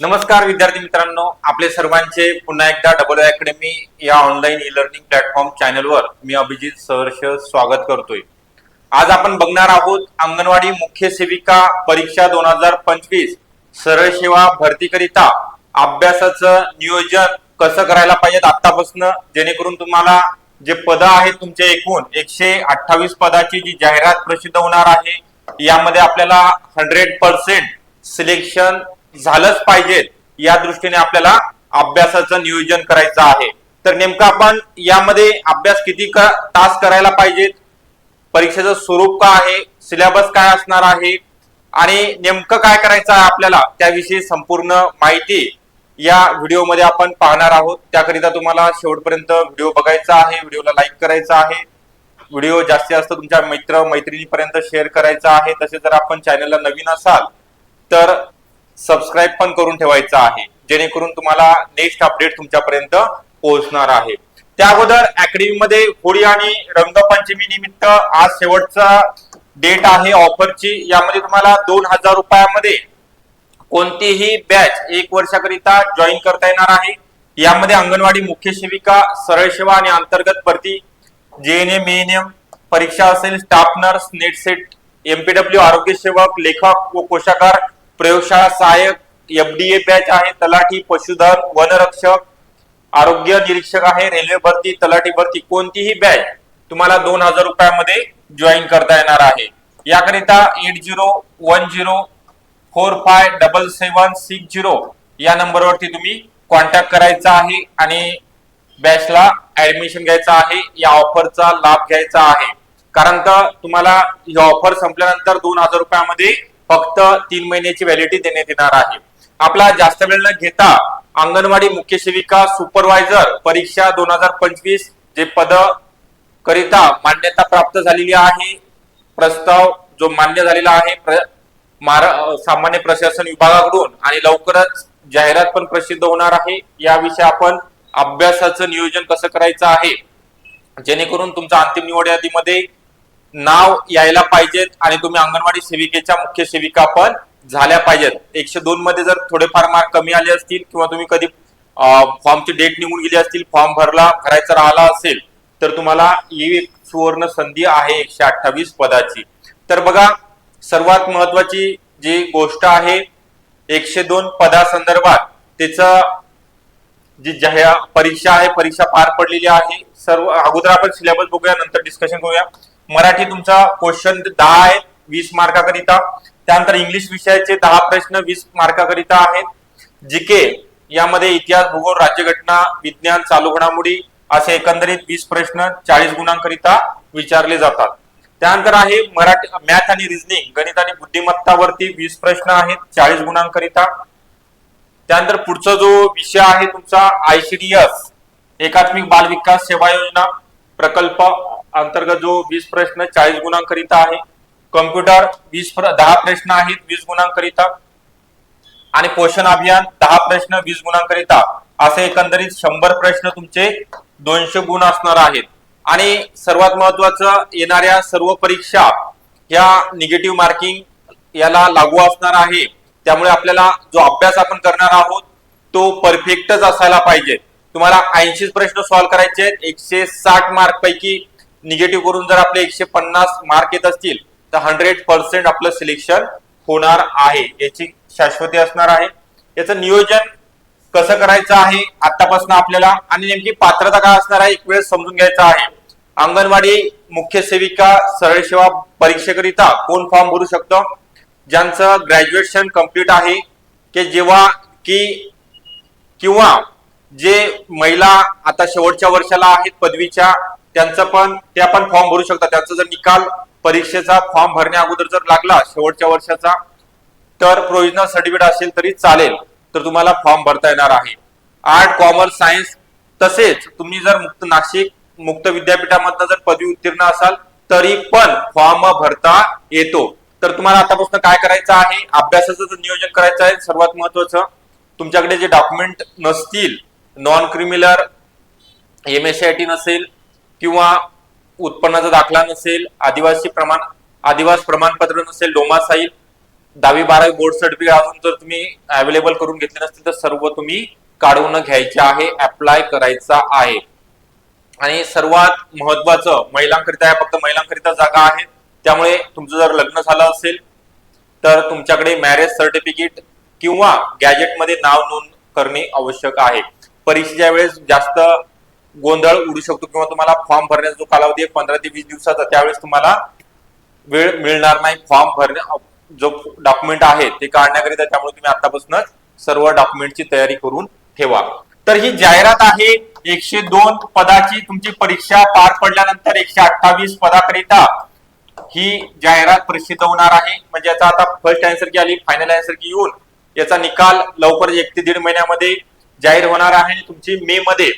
नमस्कार विद्यार्थी मित्रांनो. आपले सर्वांचे पुन्हा एकदा डबल अकॅडमी या ऑनलाईन ई लर्निंग प्लॅटफॉर्म चॅनलवर मी अभिजित सहर्ष स्वागत करतोय. आज आपण बघणार आहोत अंगणवाडी मुख्य सेविका परीक्षा दोन हजार पंचवीस सरळ सेवा भरतीकरिता अभ्यासाचं नियोजन कसं करायला पाहिजे आतापासून जेणेकरून तुम्हाला जे पद आहेत तुमचे एकूण एकशे अठ्ठावीस पदाची जी जाहिरात प्रसिद्ध होणार आहे यामध्ये आपल्याला हंड्रेड पर्सेंट सिलेक्शन झालंच पाहिजे या दृष्टीने आपल्याला अभ्यासाचं नियोजन करायचं आहे. तर नेमकं आपण यामध्ये अभ्यास किती का तास करायला पाहिजेत परीक्षेचं स्वरूप काय आहे? सिलेबस काय असणार आहे? आणि नेमकं काय करायचं आहे आपल्याला? त्याविषयी संपूर्ण माहिती या व्हिडिओमध्ये आपण पाहणार आहोत. त्याकरिता तुम्हाला शेवटपर्यंत व्हिडिओ बघायचा आहे. व्हिडिओला लाईक करायचा आहे. व्हिडिओ जास्तीत जास्त तुमच्या मित्र मैत्रिणीपर्यंत शेअर करायचा आहे. तसे जर आपण चॅनलला नवीन असाल तर सबस्क्राईब पण करून ठेवायचा आहे जेणेकरून तुम्हाला नेक्स्ट अपडेट तुमच्यापर्यंत पोहोचणार आहे. त्या अगोदर अकॅडमीमध्ये होळी आणि रंगपंचमी निमित्त आज शेवटचा डेट आहे ऑफरची यामध्ये तुम्हाला दोन हजार रुपयामध्ये कोणतीही बॅच एक वर्षाकरिता जॉईन करता येणार आहे. यामध्ये अंगणवाडी मुख्य सेविका सरळ सेवा आणि अंतर्गत भरती J N M A N M परीक्षा असेल staff nurse NET SET M P W आरोग्य सेवक लेखक व कोशाकार प्रयोगशाळा सहाय्यक एफडीए बॅच आहे तलाठी पशुधन वनरक्षक आरोग्य निरीक्षक आहे रेल्वे भरती तलाठी भरती कोणतीही बॅच तुम्हाला दोन हजार रुपयामध्ये जॉईन करता येणार आहे. याकरिता eight zero one zero four five double seven six zero या नंबरवरती तुम्ही कॉन्टॅक्ट करायचा आहे आणि बॅचला ऍडमिशन घ्यायचं आहे या ऑफरचा लाभ घ्यायचा आहे. कारण तर तुम्हाला ही ऑफर संपल्यानंतर दोन हजार रुपयामध्ये फक्त तीन महिन्याची व्हॅलिडिटी देण्यात येणार आहे. आपला जास्त वेळ न घेता अंगणवाडी मुख्य सेविका सुपरवायझर परीक्षा दोन हजार पंचवीस जे पद करिता मान्यता प्राप्त झालेली आहे. प्रस्ताव जो मान्य झालेला आहे प्र- सामान्य प्रशासन विभागाकडून आणि लवकरच जाहिरात पण प्रसिद्ध होणार आहे. याविषयी आपण अभ्यासाचं नियोजन कसं करायचं आहे जेणेकरून तुमच्या अंतिम निवड यादीमध्ये नाव यायला पाहिजेत आणि तुम्ही अंगणवाडी सेविकेच्या मुख्य सेविका पण झाल्या पाहिजेत. एकशे दोन मध्ये जर थोडेफार मार्क कमी आले असतील किंवा तुम्ही कधी फॉर्मची डेट निघून गेली असतील फॉर्म भरला भरायचा राहिला असेल तर तुम्हाला ही एक सुवर्ण संधी आहे एकशे अठ्ठावीस पदाची. तर बघा सर्वात महत्वाची जी गोष्ट आहे एकशे दोन पदासंदर्भात त्याचं जी जाहीर परीक्षा आहे परीक्षा पार पडलेली आहे. सर्व अगोदर आपण सिलेबस बघूया नंतर डिस्कशन करूया. मराठी तुमचा क्वेश्चन दहा आहे वीस मार्काकरिता. त्यानंतर इंग्लिश विषयाचे दहा प्रश्न वीस मार्काकरिता आहेत. जीके यामध्ये इतिहास भूगोल राज्यघटना विज्ञान चालू घडामोडी असे एकंदरीत वीस प्रश्न चाळीस गुणांकरिता विचारले जातात. त्यानंतर आहे मराठी मॅथ आणि रिझनिंग गणित आणि बुद्धिमत्तावरती वीस प्रश्न आहेत चाळीस गुणांकरिता. त्यानंतर पुढचा जो विषय आहे तुमचा आयसीडीएस एकात्मिक बाल विकास सेवा योजना प्रकल्प. अंतर्गत जो वीस प्रश्न चाळीस गुणांकरिता आहे. कम्प्युटर वीस दहा प्रश्न आहेत वीस गुणांकरिता. आणि पोषण अभियान दहा प्रश्न वीस गुणांकरिता. असे एकंदरीत शंभर प्रश्न तुमचे दोनशे गुण असणार आहेत. आणि सर्वात महत्वाचं येणाऱ्या सर्व परीक्षा या निगेटिव्ह मार्किंग याला लागू असणार आहे. त्यामुळे आपल्याला जो अभ्यास आपण करणार आहोत तो परफेक्टच असायला पाहिजे. तुम्हाला ऐंशी प्रश्न सॉल्व्ह करायचे आहेत एकशे साठ मार्क पैकी निगेटिव्ह करून जर आपले एकशे पन्नास मार्क येत असतील तर हंड्रेड पर्सेंट आपलं सिलेक्शन होणार आहे. याची शाश्वती असणार आहे. याचं नियोजन कसं करायचं आहे आतापासून आपल्याला आणि नेमकी पात्रता काय असणार आहे एक वेळ समजून घ्यायचं आहे. अंगणवाडी मुख्य सेविका सरळ सेवा परीक्षेकरिता कोण फॉर्म भरू शकतो? ज्यांचं ग्रॅज्युएशन कंप्लीट आहे की जेव्हा की किंवा जे महिला आता शेवटच्या वर्षाला आहेत पदवीच्या त्यांचं पण त्या पण फॉर्म भरू शकता त्यांचा जर निकाल परीक्षेचा फॉर्म भरण्या अगोदर जर लागला शेवटच्या वर्षाचा तर प्रोविजनल सर्टिफिकेट असेल तरी चालेल. तर तुम्हाला फॉर्म भरता येणार आहे. आर्ट कॉमर्स सायन्स तसेच तुम्ही जर मुक्त नाशिक मुक्त विद्यापीठामधनं जर पदवी उत्तीर्ण असाल तरी पण फॉर्म भरता येतो. तर तुम्हाला आतापासून काय करायचं आहे? अभ्यासाचं जर नियोजन करायचं आहे सर्वात महत्वाचं तुमच्याकडे जे डॉक्युमेंट नसतील non creamy layer M S I T नसेल किंवा उत्पन्नाचा दाखला नसेल आदिवासी प्रमाण आदिवास प्रमाणपत्र नसेल डोमासाईल दहावी बारावी बोर्ड सर्टिफिकेट अजून जर तुम्ही अवेलेबल करून घेतले नसतील तर सर्व तुम्ही काढून घ्यायचे आहे अप्लाय करायचा आहे. आणि सर्वात महत्वाचं महिलांकरिता या फक्त महिलांकरिता जागा आहेत त्यामुळे तुमचं जर लग्न झालं असेल तर तुमच्याकडे मॅरेज सर्टिफिकेट किंवा गॅजेटमध्ये नाव नोंद करणे आवश्यक आहे. परीक्षेच्या वेळेस जास्त गोंधळ उडू शकतो किंवा तुम्हाला फॉर्म भरण्याचा जो कालावधी आहे पंधरा ते वीस दिवसाचा त्यावेळेस तुम्हाला वेळ मिळणार नाही फॉर्म भरण्या जो डॉक्युमेंट आहे ते काढण्याकरिता त्यामुळे तुम्ही आतापासूनच सर्व डॉक्युमेंटची तयारी करून ठेवा. तर ही जाहिरात आहे एकशे दोन पदाची तुमची परीक्षा पार पडल्यानंतर एकशे अठ्ठावीस पदाकरिता ही जाहिरात प्रसिद्ध होणार आहे. म्हणजे याचा आता फर्स्ट आन्सर की आली फायनल आन्सर की येऊन याचा निकाल लवकर एक ते दीड महिन्यामध्ये जाहीर होणार आहे. तुमची मे मध्ये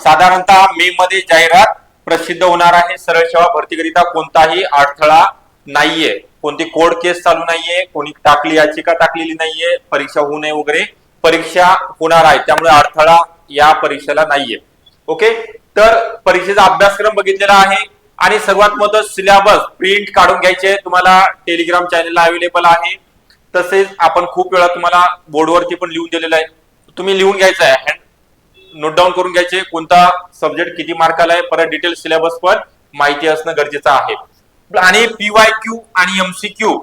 साधारणतः मे मध्ये जाहिरात प्रसिद्ध होणार आहे. सरळ सेवा भरतीकरिता कोणताही अडथळा नाहीये. कोणती कोर्ट केस चालू नाहीये. कोणी टाकली याचिका टाकलेली नाहीये. परीक्षा होऊ नये वगैरे. परीक्षा होणार आहे. त्यामुळे अडथळा या परीक्षेला नाहीये. ओके? तर परीक्षेचा अभ्यासक्रम बघितलेला आहे. आणि सर्वात महत्वाचं सिलेबस प्रिंट काढून घ्यायचे. तुम्हाला टेलिग्राम चॅनलला अवेलेबल आहे. तसेच आपण खूप वेळा तुम्हाला बोर्डवरती पण लिहून दिलेलं आहे. तुम्ही लिहून घ्यायचं आहे. नोट डाऊन करून घ्यायचे कोणता सब्जेक्ट किती मार्काला आहे परत डिटेल सिलेबस पण माहिती असणं गरजेचं आहे. आणि पीवाय क्यू आणि एमसीक्यू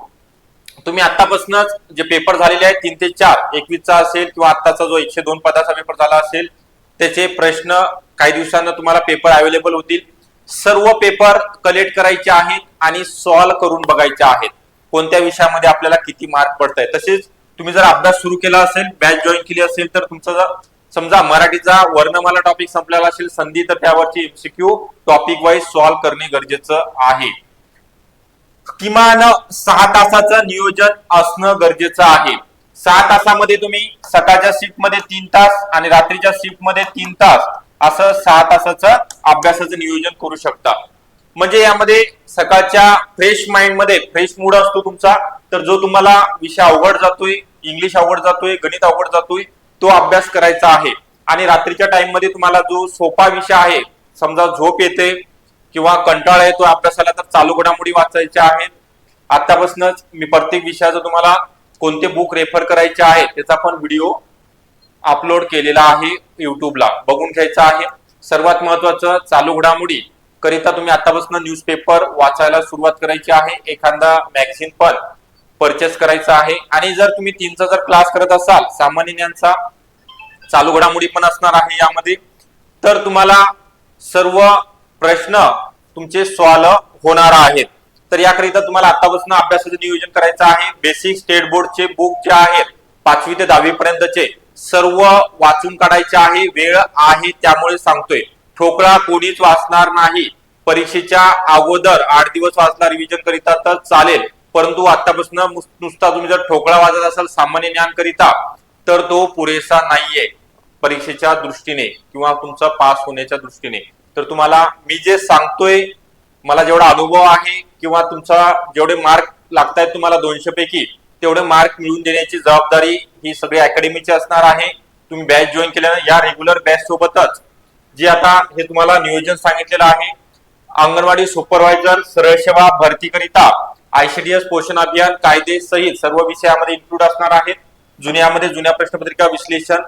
तुम्ही आतापासूनच जे पेपर झालेले आहेत तीन ते चार एकवीसचा असेल किंवा आत्ताचा जो एकशे दोन पदाचा पेपर झाला असेल त्याचे प्रश्न काही दिवसांना तुम्हाला पेपर अवेलेबल होतील. सर्व पेपर कलेक्ट करायचे आहेत आणि सॉल्व्ह करून बघायचे आहेत. कोणत्या विषयामध्ये आपल्याला किती मार्क पडत आहे तसेच तुम्ही जर अभ्यास सुरू केला असेल बॅच जॉईन केली असेल तर तुमचा जर समजा मराठीचा वर्णमाला टॉपिक संपलेला असेल संधी तर त्यावरची M C Q topic wise solve करणे गरजेचं आहे. किमान सहा तासाचं नियोजन असणं गरजेचं आहे. सहा तासामध्ये तुम्ही सकाळच्या शिफ्टमध्ये तीन तास आणि रात्रीच्या शिफ्टमध्ये तीन तास असं सहा तासाचं अभ्यासाचं नियोजन करू शकता. म्हणजे यामध्ये सकाळच्या फ्रेश माइंडमध्ये फ्रेश मूड असतो तुमचा तर जो तुम्हाला विषय अवघड जातोय इंग्लिश अवघड जातोय गणित अवघड जातोय तो अभ्यास करायचा आहे. आणि रात्रीच्या टाइममध्ये तुम्हाला जो सोपा विषय आहे समजा झोप येते किंवा कंटाळा येतो अभ्यासाला तर चालू घडामोडी वाचायच्या आहेत. आतापासूनच मी प्रत्येक विषयाचं तुम्हाला कोणते बुक रेफर करायचे आहे त्याचा पण व्हिडिओ अपलोड केलेला आहे युट्यूबला बघून घ्यायचा आहे. सर्वात महत्वाचं चालू घडामोडी करिता तुम्ही आतापासून न्यूजपेपर वाचायला सुरुवात करायची आहे. एखादा मॅगझिन पण. परचेस करायचा आहे. आणि जर तुम्ही तीनचा जर क्लास करत असाल सामान्य ज्ञानचा चालू घडामोडी पण असणार आहे यामध्ये तर तुम्हाला सर्व प्रश्न तुमचे सॉल्व होणार आहेत. तर याकरिता तुम्हाला आतापासून अभ्यासाचं नियोजन करायचं आहे. बेसिक स्टेट बोर्डचे बुक जे आहेत पाचवी ते दहावी पर्यंतचे सर्व वाचून काढायचे आहे. वेळ आहे त्यामुळे सांगतोय. ठोकळा कोणीच वाचणार नाही. परीक्षेच्या अगोदर आठ दिवस वाचला रिव्हिजन करिता तर चालेल. परंतु आतापासून नुसता तुम्ही जर ठोकळा वाजत असाल सामान्य ज्ञान करिता तर तो पुरेसा नाहीये परीक्षेच्या दृष्टीने किंवा तुमचा पास होण्याच्या दृष्टीने. तर तुम्हाला मी जे सांगतोय मला जेवढा अनुभव आहे किंवा तुमचा जेवढे मार्क लागतायत तुम्हाला दोनशे पैकी तेवढे मार्क मिळवून देण्याची जबाबदारी ही सगळी अकॅडमीची असणार आहे. तुम्ही बॅच जॉईन केल्यानं या रेग्युलर बॅच सोबतच जे आता हे तुम्हाला नियोजन सांगितलेलं आहे अंगणवाडी सुपरवायझर सरळ सेवा भरतीकरिता आयसीडीएस पोषण अभियान कायदे सहित सर्व विषयामध्ये इन्क्लूड असणार आहेत जुन्यामध्ये जुन्या प्रश्नपत्रिका विश्लेषण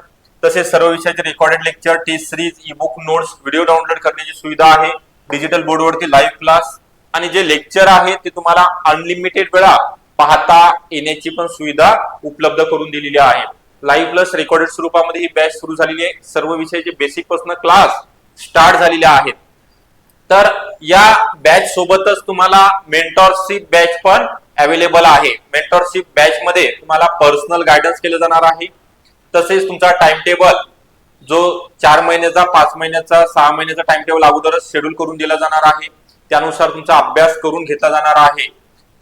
तसेच सर्व विषयाचे recorded lecture test series e book notes video download करण्याची सुविधा आहे. डिजिटल बोर्डवरती लाईव्ह क्लास आणि जे लेक्चर आहे ते तुम्हाला अनलिमिटेड वेळा पाहता येण्याची पण सुविधा उपलब्ध करून दिलेली आहे. लाईव्ह प्लस रेकॉर्डेड स्वरूपामध्ये ही बॅच सुरू झालेली आहे. सर्व विषयाचे बेसिकपासून क्लास स्टार्ट झालेले आहेत. तर या बॅच सोबतच तुम्हाला मेंटॉरशिप बॅच पण अवेलेबल आहे. मेंटॉरशिप बॅच मध्ये तुम्हाला पर्सनल गायडन्स केलं जाणार आहे. तसेच तुमचा टाइम टेबल जो चार महिन्याचा पाच महिन्याचा सहा महिन्याचा टाइम टेबल अगोदरच शेड्यूल करून दिला जाणार आहे. त्यानुसार तुमचा अभ्यास करून घेतला जाणार आहे.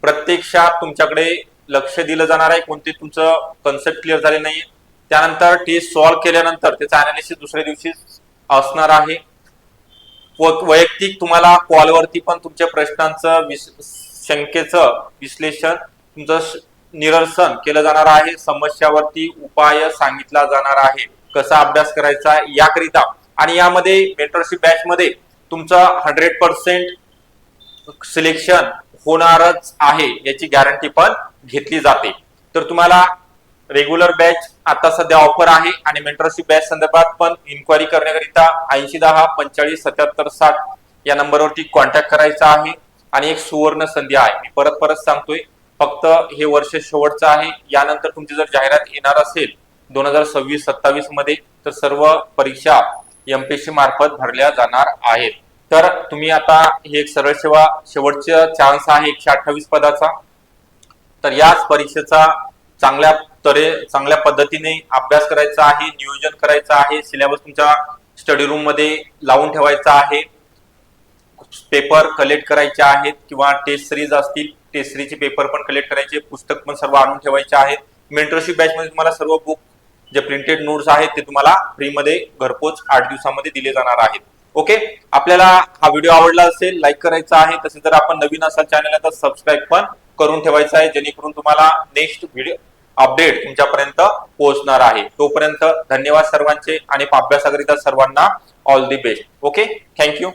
प्रत्यक्षात तुमच्याकडे लक्ष दिलं जाणार आहे. कोणते तुमचं कन्सेप्ट क्लिअर झाले नाहीये. त्यानंतर टेस्ट सॉल्व्ह केल्यानंतर त्याचा अनालिसिस दुसऱ्या दिवशी असणार आहे. वैयक्तिक तुम्हाला कॉलवरती पण तुमच्या प्रश्नांचं विस- शंकेचं विश्लेषण तुमचं निरसन केलं जाणार आहे. समस्यावरती उपाय सांगितला जाणार आहे. कसा अभ्यास करायचा याकरिता. आणि यामध्ये मेंटरशिप बॅच मध्ये तुमचं हंड्रेड पर्सेंट सिलेक्शन होणारच आहे याची गॅरंटी पण घेतली जाते. तर तुम्हाला रेग्युलर बॅच आता सध्या ऑफर आहे आणि मेंटरशिप बॅच संदर्भात पण इन्क्वायरी करण्याकरिता ऐंशी दहा पंचेचाळीस सत्याहत्तर साठ या नंबरवरती कॉन्टॅक्ट करायचा आहे. आणि एक सुवर्ण संधी आहे. मी परत परत सांगतोय फक्त हे वर्ष शेवटचं आहे. यानंतर तुमची जर जाहिरात येणार असेल दोन हजार सव्वीस सत्तावीसमध्ये तर सर्व परीक्षा एमपीएससी मार्फत भरल्या जाणार आहेत. तर तुम्ही आता हे एक सरळ सेवा शेवटचा चान्स आहे एकशे अठ्ठावीस पदाचा. तर याच परीक्षेचा चांगल्या तरे चांगल्या पद्धतीने अभ्यास करायचा आहे नियोजन करायचं आहे सिलेबस तुमच्या स्टडी रूममध्ये लावून ठेवायचा आहे. पेपर कलेक्ट करायचे आहेत किंवा टेस्ट सिरीज असतील टेस्ट सिरीजचे पेपर पण कलेक्ट करायचे पुस्तक पण सर्व आणून ठेवायचे आहेत. मेंटरशिप बॅच मध्ये तुम्हाला सर्व बुक जे प्रिंटेड नोट्स आहेत ते तुम्हाला फ्रीमध्ये घरपोच आठ दिवसामध्ये दिले जाणार आहेत. ओके आपल्याला हा व्हिडिओ आवडला असेल लाईक करायचा आहे तसेच जर आपण नवीन असाल चॅनल तर सबस्क्राईब पण करून ठेवायचं आहे जेणेकरून तुम्हाला नेक्स्ट व्हिडिओ अपडेट तुमच्यापर्यंत पोहोचणार आहे. तोपर्यंत धन्यवाद सर्वांचे आणि अभ्यासाकरिता सर्वांना all the best okay thank you